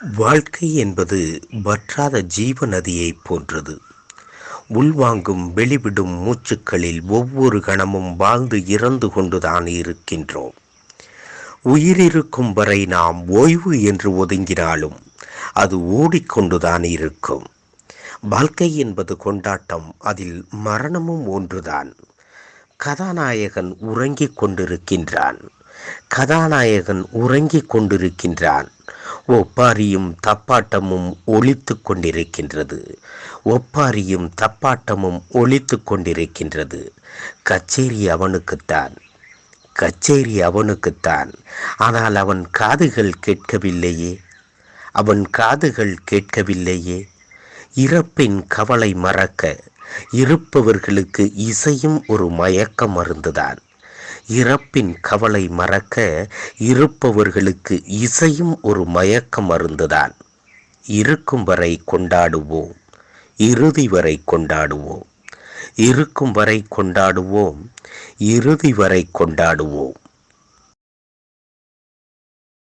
வாழ்க்கை என்பது வற்றாத ஜீவ நதியைப் போன்றது. உள்வாங்கும் வெளிவிடும் மூச்சுக்களில் ஒவ்வொரு கணமும் வாழ்ந்து இறந்து கொண்டுதான் இருக்கின்றோம். உயிரிருக்கும் வரை நாம் ஓய்வு என்று ஒதுங்கினாலும் அது ஓடிக்கொண்டுதான் இருக்கும். வாழ்க்கை என்பது கொண்டாட்டம் அதில் மரணமும் ஒன்றுதான். கதாநாயகன் உறங்கிக் கொண்டிருக்கின்றான். கதாநாயகன் உறங்கிக் கொண்டிருக்கின்றான். ஒப்பாரியும் தப்பாட்டமும் ஒழித்து கொண்டிருக்கின்றது. ஒப்பாரியும் தப்பாட்டமும் ஒழித்து கொண்டிருக்கின்றது. கச்சேரி அவனுக்குத்தான். கச்சேரி அவனுக்குத்தான். ஆனால் அவன் காதுகள் கேட்கவில்லையே. அவன் காதுகள் கேட்கவில்லையே. இறப்பின் கவலை மறக்க இருப்பவர்களுக்கு இசையும் ஒரு மயக்க மருந்துதான் இறப்பின் கவலை மறக்க இருப்பவர்களுக்கு இசையும் ஒரு மயக்க மருந்துதான் இருக்கும் வரை கொண்டாடுவோம் இறுதி வரை கொண்டாடுவோம். இருக்கும் வரை கொண்டாடுவோம் இறுதி வரை கொண்டாடுவோம்.